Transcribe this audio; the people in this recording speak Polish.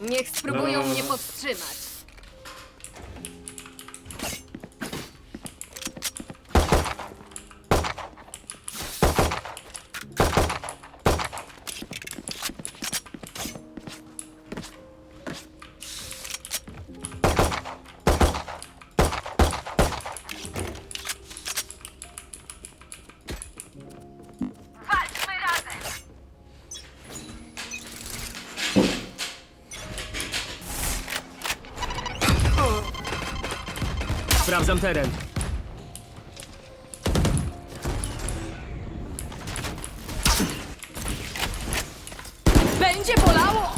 Niech spróbują no. mnie powstrzymać. Sprawdzam teren. Będzie bolało!